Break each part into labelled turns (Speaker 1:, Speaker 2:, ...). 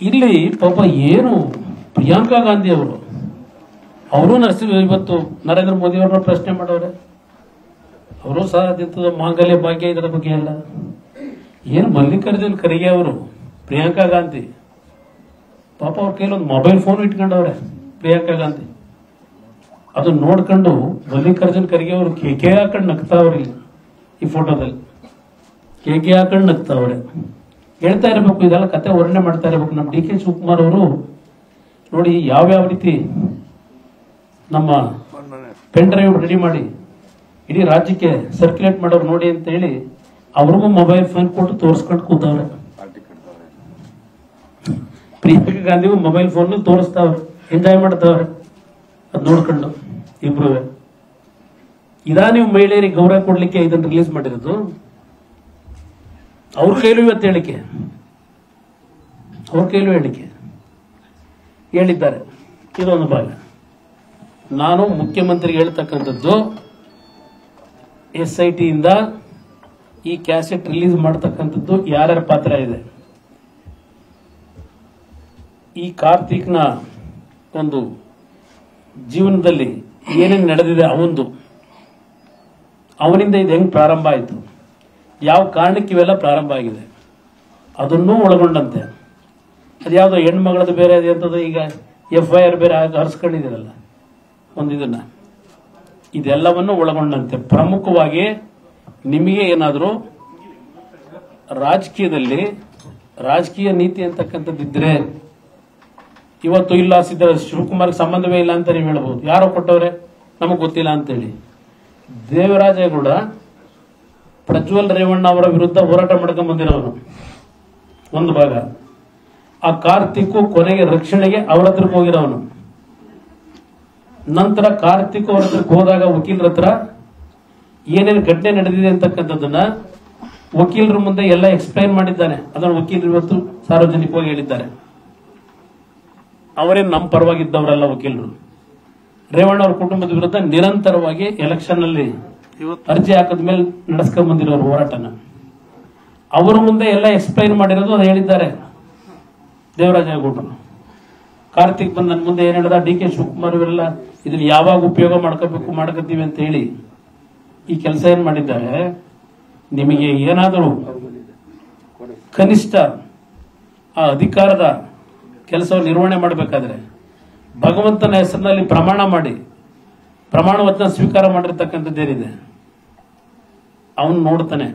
Speaker 1: ಇಲ್ಲಿ ಪಾಪ ಏನು? ಪ್ರಿಯಾಂಕಾ ಗಾಂಧಿ ಅವರು. ಅವರು ನರಸಿಂಹ ಇವತ್ತು ನರೇಂದ್ರ ಮೋದಿ ಅವರನ್ನ ಪ್ರಶ್ನೆ ಮಾಡವ್ರೆ ಅವರು ಸಹ ಅದಿಂತದ ಮಾಂಗಲ್ಯ ಭಾಗ್ಯ ಇದರ ಬಗ್ಗೆ ಎಲ್ಲ ಏನು ಮಲ್ಲಿಕಾರ್ಜುನ್ ಖರ್ಗೆ ಅವರು, ಪ್ರಿಯಾಂಕಾ ಗಾಂಧಿ. ಪಾಪ ಅವ್ರ ಕೈಲೊಂದು ಮೊಬೈಲ್ ಫೋನ್ ಇಟ್ಕೊಂಡವ್ರೆ, ಪ್ರಿಯಾಂಕಾ ಗಾಂಧಿ. ಅದನ್ನ ನೋಡ್ಕೊಂಡು ಮಲ್ಲಿಕಾರ್ಜುನ್ ಖರ್ಗೆ ಅವರು ಕೇಕೆ ಹಾಕೊಂಡು ನಗ್ತಾವ್ರಿ ಈ ಫೋಟೋದಲ್ಲಿ ಕೇಕೆ ಹಾಕೊಂಡು ನಗ್ತಾವ್ರೆ ಹೇಳ್ತಾ ಇರಬೇಕು, ಇದೆಲ್ಲ ಕತೆ ವರ್ಣನೆ ಮಾಡ್ತಾ ಇರಬೇಕು. ನಮ್ಮ ಡಿ ಕೆ ಶಿವಕುಮಾರ್ ಅವರು ನೋಡಿ ಯಾವ್ಯಾವ ರೀತಿ ನಮ್ಮ ಪೆನ್ ಡ್ರೈವ್ ರೆಡಿ ಮಾಡಿ ಇಡೀ ರಾಜ್ಯಕ್ಕೆ ಸರ್ಕ್ಯುಲೇಟ್ ಮಾಡೋರು ನೋಡಿ ಅಂತ ಹೇಳಿ ಅವ್ರಿಗೂ ಮೊಬೈಲ್ ಫೋನ್ ಕೊಟ್ಟು ತೋರಿಸ್ಕೊಂಡು ಕೂತವ್ರೆ. ಪ್ರಿಯಾಂಕಾ ಗಾಂಧಿಗೂ ಮೊಬೈಲ್ ಫೋನ್ ತೋರಿಸ್ತಾವ್ರೆ ಎಂಜಾಯ್ ಮಾಡ್ತಾವ್ರೆ. ಅದ್ ನೋಡ್ಕೊಂಡು ಇಬ್ರು ಇದಾ ನೀವು ಮಹಿಳೆಯರಿಗೆ ಗೌರವ ಕೊಡ್ಲಿಕ್ಕೆ ಇದನ್ನ ರಿಲೀಸ್ ಮಾಡಿರೋದು? ಅವ್ರ ಕೈಲೂ ಇವತ್ತು ಹೇಳಿಕೆ. ಅವ್ರ ಕೈಲೂ ಹೇಳಿಕೆ. ಹೇಳಿದ್ದಾರೆ. ಇದೊಂದು ಭಾಗ. ನಾನು ಮುಖ್ಯಮಂತ್ರಿಗೆ ಹೇಳ್ತಕ್ಕಂಥದ್ದು, ಎಸ್ ಐ ಟಿಯಿಂದ ಈ ಕ್ಯಾಸೆಟ್ ರಿಲೀಸ್ ಮಾಡ್ತಕ್ಕಂಥದ್ದು ಯಾರ್ಯಾರ ಪಾತ್ರ ಇದೆ? ಈ ಕಾರ್ತಿಕ್ನ ಒಂದು ಜೀವನದಲ್ಲಿ ಏನೇನು ನಡೆದಿದೆ ಅವಂದು. ಅವನಿಂದ ಇದು ಹೆಂಗೆ ಪ್ರಾರಂಭ ಆಯಿತು? ಯಾವ ಕಾರಣಕ್ಕೆ ಇವೆಲ್ಲ ಪ್ರಾರಂಭ ಆಗಿದೆ? ಅದನ್ನೂ ಒಳಗೊಂಡಂತೆ. ಅದ್ಯಾವುದೋ ಹೆಣ್ಮಗಳದ್ದು ಬೇರೆ ಅದೇ ಈಗ ಎಫ್ ಐ ಆರ್ ಬೇರೆ ಹರಿಸ್ಕೊಂಡಿದ್ದೀರಲ್ಲ. ಒಂದು ಇದನ್ನು. ಇದೆಲ್ಲವನ್ನು ಒಳಗೊಂಡಂತೆ. ಪ್ರಮುಖವಾಗಿ ನಿಮಗೆ ಏನಾದರೂ ರಾಜಕೀಯದಲ್ಲಿ ರಾಜಕೀಯ ನೀತಿ ಅಂತಕ್ಕಂಥದ್ದಿದ್ರೆ ಇವತ್ತು ಇಲ್ಲ ಸಿದ್ದ ಶಿವಕುಮಾರ್ ಸಂಬಂಧವೇ ಇಲ್ಲ ಅಂತ ನೀವು ಹೇಳ್ಬೋದು. ಯಾರೋ ಕೊಟ್ಟವ್ರೆ? ನಮಗೆ ಗೊತ್ತಿಲ್ಲ ಅಂತೇಳಿ. ದೇವರಾಜೇಗೌಡ ಪ್ರಜ್ವಲ್ ರೇವಣ್ಣ ಅವರ ವಿರುದ್ಧ ಹೋರಾಟ ಮಾಡ್ಕೊಂಡು ಬಂದಿರೋನು. ಒಂದು ಭಾಗ. ಆ ಕಾರ್ತಿಕ್ ಕೊನೆಗೆ ರಕ್ಷಣೆಗೆ ಅವರ ಹತ್ರಕ್ಕೆ ಹೋಗಿರೋನು. ನಂತರ ಕಾರ್ತಿಕ್ ಅವ್ರ ಹತ್ರಕ್ಕೆ ಹೋದಾಗ ವಕೀಲರ ಹತ್ರ ಏನೇನು ಘಟನೆ ನಡೆದಿದೆ ಅಂತಕ್ಕಂಥದ್ದನ್ನ ವಕೀಲರ ಮುಂದೆ ಎಲ್ಲ ಎಕ್ಸ್ಪ್ಲೈನ್ ಮಾಡಿದ್ದಾನೆ. ಅದನ್ನ ವಕೀಲರು ಇವತ್ತು ಸಾರ್ವಜನಿಕವಾಗಿ ಹೇಳಿದ್ದಾರೆ. ಅವರೇ ನಮ್ಮ ಪರವಾಗಿದ್ದವರಲ್ಲ ವಕೀಲರು. ರೇವಣ್ಣ ಅವರ ಕುಟುಂಬದ ವಿರುದ್ಧ ನಿರಂತರವಾಗಿ ಎಲೆಕ್ಷನ್ ಅಲ್ಲಿ ಅರ್ಜಿ ಹಾಕದ ಮೇಲೆ ನಡೆಸ್ಕೊಂಡ್ ಬಂದಿರೋರು ಹೋರಾಟನ. ಅವರ ಮುಂದೆ ಎಲ್ಲ ಎಕ್ಸ್ಪ್ಲೈನ್ ಮಾಡಿರೋದು ಅದು ಹೇಳಿದ್ದಾರೆ. ದೇವರಾಜೇಗೌಡರು ಕಾರ್ತಿಕ್ ಬಂದ್ ನನ್ನ ಮುಂದೆ ಏನ್ ಹೇಳಿದ? ಡಿ ಕೆ ಶಿವಕುಮಾರ್ ಇವರೆಲ್ಲ ಇದನ್ನ ಯಾವಾಗ ಉಪಯೋಗ ಮಾಡ್ಕೋಬೇಕು, ಮಾಡ್ಕೋತೀವಿ ಅಂತ ಹೇಳಿ ಈ ಕೆಲಸ ಏನ್ ಮಾಡಿದ್ದಾರೆ? ನಿಮಗೆ ಏನಾದರೂ ಕನಿಷ್ಠ ಆ ಅಧಿಕಾರದ ಕೆಲಸವನ್ನು ನಿರ್ವಹಣೆ ಮಾಡಬೇಕಾದ್ರೆ ಭಗವಂತನ ಹೆಸರಿನಲ್ಲಿ ಪ್ರಮಾಣ ಮಾಡಿ ಪ್ರಮಾಣ ವಚನ ಸ್ವೀಕಾರ ಮಾಡಿರ್ತಕ್ಕಂಥದ್ದೇನಿದೆ ಅವನು ನೋಡ್ತಾನೆ.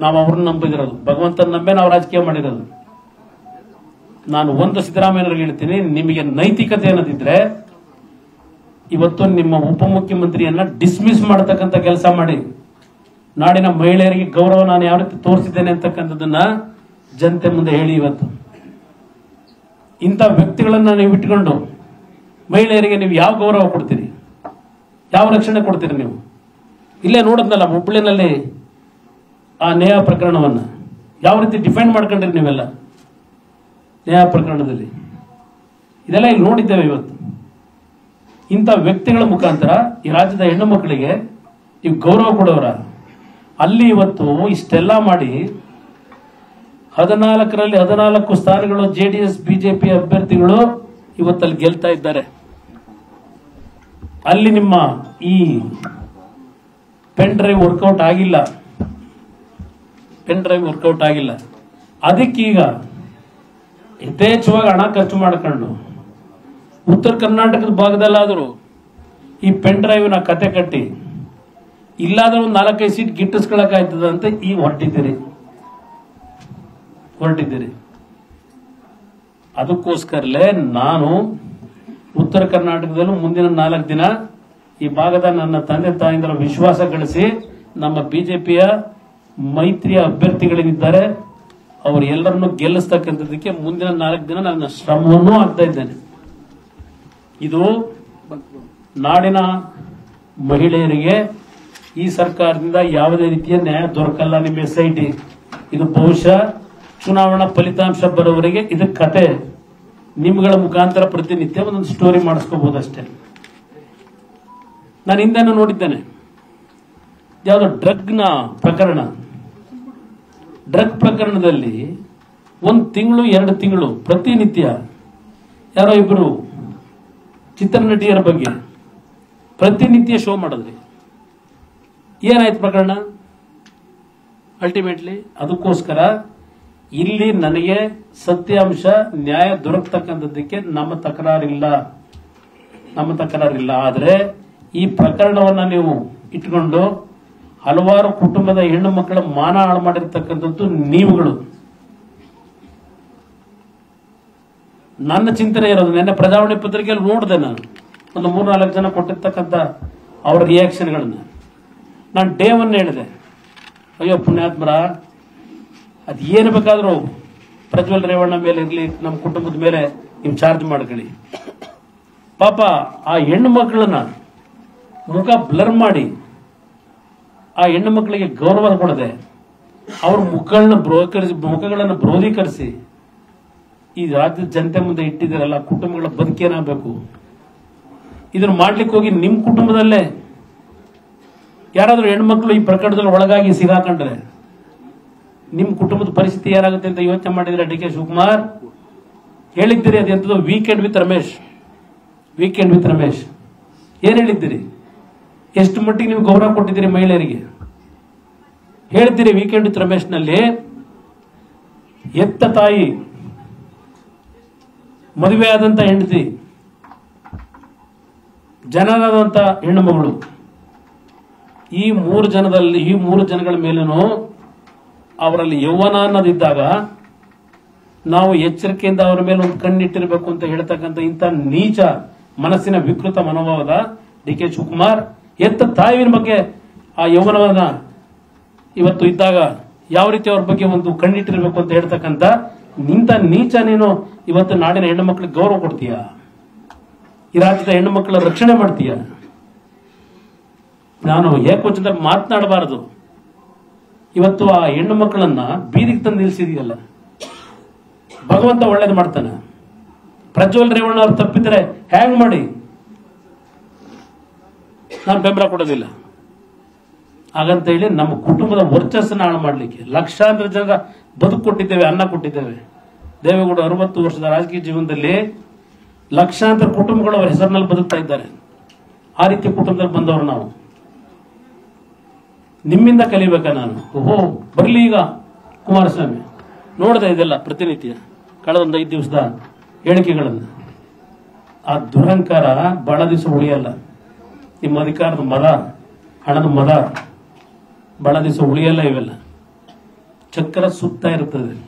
Speaker 1: ನಾವು ಅವ್ರನ್ನ ನಂಬಿದಿರೋದು ಭಗವಂತನ ನಂಬೇ ನಾವು ರಾಜಕೀಯ ಮಾಡಿರೋದು. ನಾನು ಒಂದು ಸಿದ್ದರಾಮಯ್ಯವ್ರಿಗೆ ಹೇಳ್ತೀನಿ, ನಿಮಗೆ ನೈತಿಕತೆ ಅನ್ನೋದಿದ್ರೆ, ಇವತ್ತು ನಿಮ್ಮ ಉಪಮುಖ್ಯಮಂತ್ರಿಯನ್ನ ಡಿಸ್ಮಿಸ್ ಮಾಡತಕ್ಕಂಥ ಕೆಲಸ ಮಾಡಿ. ನಾಡಿನ ಮಹಿಳೆಯರಿಗೆ ಗೌರವ ನಾನು ಯಾವ ರೀತಿ ತೋರಿಸಿದ್ದೇನೆ ಅಂತಕ್ಕಂಥದ್ದನ್ನ ಜನತೆ ಮುಂದೆ ಹೇಳಿ ಇವತ್ತು. ಇಂಥ ವ್ಯಕ್ತಿಗಳನ್ನ ನೀವು ಇಟ್ಕೊಂಡು ಮಹಿಳೆಯರಿಗೆ ನೀವು ಯಾವ ಗೌರವ ಕೊಡ್ತೀರಿ? ಯಾವ ರಕ್ಷಣೆ ಕೊಡ್ತೀರಿ ನೀವು? ಇಲ್ಲೇ ನೋಡಿದ್ನಲ್ಲ ಹುಬ್ಬಳ್ಳಿನಲ್ಲಿ ಆ ನೇಹ ಪ್ರಕರಣವನ್ನು. ಯಾವ ರೀತಿ ಡಿಫೆಂಡ್ ಮಾಡ್ಕೊಂಡ್ರಿ ನೀವೆಲ್ಲ? ನೇಹ ಪ್ರಕರಣದಲ್ಲಿ. ಇದೆಲ್ಲ ಇಲ್ಲಿ ನೋಡಿದ್ದೇವೆ ಇವತ್ತು. ಇಂಥ ವ್ಯಕ್ತಿಗಳ ಮುಖಾಂತರ ಈ ರಾಜ್ಯದ ಹೆಣ್ಣು ಮಕ್ಕಳಿಗೆ ನೀವು ಗೌರವ ಕೊಡೋರ. ಅಲ್ಲಿ ಇವತ್ತು ಇಷ್ಟೆಲ್ಲ ಮಾಡಿ ಹದಿನಾಲ್ಕರಲ್ಲಿ ಹದಿನಾಲ್ಕು ಸ್ಥಾನಗಳು ಜೆ ಡಿ ಜೆಡಿಎಸ್ ಬಿಜೆಪಿ ಅಭ್ಯರ್ಥಿಗಳು ಇವತ್ತಲ್ಲಿ ಗೆಲ್ತಾ ಇದ್ದಾರೆ. ಅಲ್ಲಿ ನಿಮ್ಮ ಈ ಪೆನ್ ಡ್ರೈವ್ ವರ್ಕೌಟ್ ಆಗಿಲ್ಲ. ಪೆನ್ ಡ್ರೈವ್ ವರ್ಕೌಟ್ ಆಗಿಲ್ಲ. ಅದಕ್ಕೀಗ ಯಥೇಚ್ಛವಾಗಿ ಹಣ ಖರ್ಚು ಮಾಡ್ಕೊಂಡು ಉತ್ತರ ಕರ್ನಾಟಕದ ಭಾಗದಲ್ಲಾದರೂ ಈ ಪೆನ್ ಡ್ರೈವ್ನ ಕತೆ ಕಟ್ಟಿ ಇಲ್ಲಾದರೂ ಒಂದು ನಾಲ್ಕೈದು ಸೀಟ್ ಗಿಟ್ಟಿಸ್ಕೊಳಕಾಯ್ತದ ಅಂತ ಈ ಹೊರಟಿದ್ದೀರಿ. ಹೊರಟಿದ್ದೀರಿ. ಅದಕ್ಕೋಸ್ಕರಲೇ ನಾನು ಉತ್ತರ ಕರ್ನಾಟಕದಲ್ಲೂ ಮುಂದಿನ ನಾಲ್ಕು ದಿನ ಈ ಭಾಗದ ನನ್ನ ತಂದೆ ತಾಯಿಂದರ ವಿಶ್ವಾಸ ಗಳಿಸಿ ನಮ್ಮ ಬಿಜೆಪಿಯ ಮೈತ್ರಿಯ ಅಭ್ಯರ್ಥಿಗಳೇನಿದ್ದಾರೆ ಅವರು ಎಲ್ಲರನ್ನು ಗೆಲ್ಲಿಸ್ತಕ್ಕಂಥದಕ್ಕೆ ಮುಂದಿನ ನಾಲ್ಕು ದಿನ ನನ್ನ ಶ್ರಮವನ್ನು ಆಗ್ತಾ ಇದ್ದೇನೆ. ಇದು ನಾಡಿನ ಮಹಿಳೆಯರಿಗೆ ಈ ಸರ್ಕಾರದಿಂದ ಯಾವುದೇ ರೀತಿಯ ನ್ಯಾಯ ದೊರಕಲ್ಲ ನಿಮ್ಮ ಎಸ್ ಐ ಟಿ. ಇದು ಬಹುಶಃ ಚುನಾವಣಾ ಫಲಿತಾಂಶ ಬರೋವರೆಗೆ ಇದು ಕತೆ. ನಿಮ್ಗಳ ಮುಖಾಂತರ ಪ್ರತಿನಿತ್ಯ ಒಂದೊಂದು ಸ್ಟೋರಿ ಮಾಡಿಸ್ಕೋಬಹುದಷ್ಟೇ ನಾನು ಹಿಂದೆನೂ ನೋಡಿದ್ದೇನೆ. ಯಾವುದೋ ಡ್ರಗ್ನ ಪ್ರಕರಣ. ಡ್ರಗ್ ಪ್ರಕರಣದಲ್ಲಿ ಒಂದು ತಿಂಗಳು, ಎರಡು ತಿಂಗಳು ಪ್ರತಿನಿತ್ಯ ಯಾರೋ ಇಬ್ಬರು ಚಿತ್ರನಟಿಯರ ಬಗ್ಗೆ ಪ್ರತಿನಿತ್ಯ ಶೋ ಮಾಡಿದ್ರಿ. ಏನಾಯ್ತು ಪ್ರಕರಣ? ಅಲ್ಟಿಮೇಟ್ಲಿ ಅದಕ್ಕೋಸ್ಕರ ಇಲ್ಲಿ ನನಗೆ ಸತ್ಯಾಂಶ ನ್ಯಾಯ ದೊರಕತಕ್ಕಂಥದ್ದಕ್ಕೆ ನಮ್ಮ ತಕರಾರಿಲ್ಲ. ನಮ್ಮ ತಕರಾರಿಲ್ಲ. ಆದರೆ ಈ ಪ್ರಕರಣವನ್ನು ನೀವು ಇಟ್ಕೊಂಡು ಹಲವಾರು ಕುಟುಂಬದ ಹೆಣ್ಣು ಮಕ್ಕಳ ಮಾನ ಹಾಳು ಮಾಡಿರ್ತಕ್ಕಂಥದ್ದು ನೀವುಗಳು. ನನ್ನ ಚಿಂತನೆ ಇರೋದು, ನಿನ್ನೆ ಪ್ರಜಾವಾಣಿ ಪತ್ರಿಕೆಯಲ್ಲಿ ನೋಡಿದೆ ನಾನು. ಒಂದು ಮೂರ್ನಾಲ್ಕು ಜನ ಕೊಟ್ಟಿರ್ತಕ್ಕಂಥ ಅವ್ರ ರಿಯಾಕ್ಷನ್ಗಳನ್ನ ನಾನು ಡೇ ಒನ್ ಹೇಳಿದೆ. ಅಯ್ಯೋ ಪುಣ್ಯಾತ್ಮರ ಅದು ಏನು ಬೇಕಾದರೂ ಪ್ರಜ್ವಲ್ ರೇವಣ್ಣ ಮೇಲೆ ಇರಲಿ, ನಮ್ಮ ಕುಟುಂಬದ ಮೇಲೆ ನೀವು ಚಾರ್ಜ್ ಮಾಡ್ಕೊಳ್ಳಿ. ಪಾಪ ಆ ಹೆಣ್ಣು ಮಕ್ಕಳನ್ನ ಮುಖ ಬ್ಲರ್ ಮಾಡಿ ಆ ಹೆಣ್ಣು ಮಕ್ಕಳಿಗೆ ಗೌರವ ಕೊಡದೆ ಅವ್ರ ಮುಖಗಳನ್ನ ಬ್ರೋಕರಿಸಿ, ಮುಖಗಳನ್ನು ಬ್ರೋಧೀಕರಿಸಿ ಈ ರಾಜ್ಯದ ಜನತೆ ಮುಂದೆ ಇಟ್ಟಿದ್ದೀರಲ್ಲ, ಕುಟುಂಬಗಳ ಬದುಕೇನಾಗಬೇಕು ಇದನ್ನು ಮಾಡ್ಲಿಕ್ಕೆ ಹೋಗಿ ನಿಮ್ಮ ಕುಟುಂಬದಲ್ಲೇ ಯಾರಾದರೂ ಹೆಣ್ಮಕ್ಳು ಈ ಪ್ರಕರಣದಲ್ಲಿ ಒಳಗಾಗಿ ಸಿಗಾಕೊಂಡ್ರೆ ನಿಮ್ಮ ಕುಟುಂಬದ ಪರಿಸ್ಥಿತಿ ಏನಾಗುತ್ತೆ ಅಂತ ಯೋಚನೆ ಮಾಡಿದ್ರೆ ಡಿ ಕೆ ಶಿವಕುಮಾರ್ ಹೇಳಿದ್ದೀರಿ ಅದೆಂಥದ್ದು weekend with Ramesh. Weekend with Ramesh. ಏನ್ ಹೇಳಿದ್ದೀರಿ? ಎಷ್ಟು ಮಟ್ಟಿಗೆ ನೀವು ಗೌರವ ಕೊಟ್ಟಿದ್ದೀರಿ ಮಹಿಳೆಯರಿಗೆ? ಹೇಳ್ತೀರಿ ವೀಕೆಂಡ್ ವಿತ್ ರಮೇಶ್ನಲ್ಲಿ, ಎತ್ತ ತಾಯಿ, ಮದುವೆ ಆದಂತ ಹೆಂಡತಿ ಜನರಾದಂತ ಹೆಣ್ಣು ಮಗಳು ಈ ಮೂರು ಜನದಲ್ಲಿ, ಈ ಮೂರು ಜನಗಳ ಮೇಲೂ ಅವರಲ್ಲಿ ಯೌವನ ಅನ್ನೋದಿದ್ದಾಗ ನಾವು ಎಚ್ಚರಿಕೆಯಿಂದ ಅವರ ಮೇಲೆ ಒಂದು ಕಣ್ಣಿಟ್ಟಿರಬೇಕು ಅಂತ ಹೇಳ್ತಕ್ಕಂಥ ಇಂಥ ನೀಚ ಮನಸ್ಸಿನ ವಿಕೃತ ಮನೋಭಾವದ ಡಿ ಕೆ ಶಿವಕುಮಾರ್, ಎತ್ತ ತಾಯಿನ ಬಗ್ಗೆ ಆ ಯೌವನವನ್ನ ಇವತ್ತು ಇದ್ದಾಗ ಯಾವ ರೀತಿ ಅವ್ರ ಬಗ್ಗೆ ಒಂದು ಕಣ್ಣಿಟ್ಟಿರಬೇಕು ಅಂತ ಹೇಳ್ತಕ್ಕಂಥ ನಿಂತ ನೀಚ ನೀನು ಇವತ್ತು ನಾಡಿನ ಹೆಣ್ಣು ಮಕ್ಕಳಿಗೆ ಗೌರವ ಕೊಡ್ತೀಯ? ಈ ರಾಜ್ಯದ ಹೆಣ್ಣು ಮಕ್ಕಳ ರಕ್ಷಣೆ ಮಾಡ್ತೀಯ? ನಾನು ಏಕವಚನದಲ್ಲಿ ಮಾತನಾಡಬಾರದು. ಇವತ್ತು ಆ ಹೆಣ್ಣು ಮಕ್ಕಳನ್ನ ಬೀದಿಗೆ ತಂದು ನಿಲ್ಸಿದೆಯಲ್ಲ ಭಗವಂತ ಒಳ್ಳೇದು ಮಾಡ್ತಾನೆ. ಪ್ರಜ್ವಲ್ ರೇವಣ್ಣ ಅವ್ರು ತಪ್ಪಿದ್ರೆ ಹ್ಯಾಂಗ್ ಮಾಡಿ? ನಾನು ಬೆಂಬಲ ಕೊಡೋದಿಲ್ಲ. ಹಾಗಂತ ಹೇಳಿ ನಮ್ಮ ಕುಟುಂಬದ ವರ್ಚಸ್ಸನ್ನ ಹಾಳು ಮಾಡಲಿಕ್ಕೆ ಲಕ್ಷಾಂತರ ಜನ ಬದುಕು ಕೊಟ್ಟಿದ್ದೇವೆ, ಅನ್ನ ಕೊಟ್ಟಿದ್ದೇವೆ. ದೇವೇಗೌಡ ಅರವತ್ತು ವರ್ಷದ ರಾಜಕೀಯ ಜೀವನದಲ್ಲಿ ಲಕ್ಷಾಂತರ ಕುಟುಂಬಗಳು ಅವರ ಹೆಸರಿನಲ್ಲಿ ಬದುಕ್ತಾ ಇದ್ದಾರೆ. ಆ ರೀತಿ ಕುಟುಂಬದಲ್ಲಿ ಬಂದವರು ನಾವು. ನಿಮ್ಮಿಂದ ಕಲಿಬೇಕಾ ನಾನು? ಓಹೋ. ಬರಲಿ ಈಗ ಕುಮಾರಸ್ವಾಮಿ. ನೋಡಿದೆ ಇದೆಲ್ಲ ಪ್ರತಿನಿತ್ಯ ಕಳೆದ ಒಂದು ಐದು ದಿವಸದ ಹೇಳಿಕೆಗಳನ್ನು. ಆ ದುರಹಂಕಾರ ಬಹಳ ದಿವಸ ಉಳಿಯಲ್ಲ. ನಿಮ್ಮ ಅಧಿಕಾರದ ಮದ ಹಣದ ಮದ ಬಹಳ ದಿವಸ ಉಳಿಯಲ್ಲ ಇವೆಲ್ಲ. ಚಕ್ರ ಸುತ್ತ ಇರ್ತದೆ.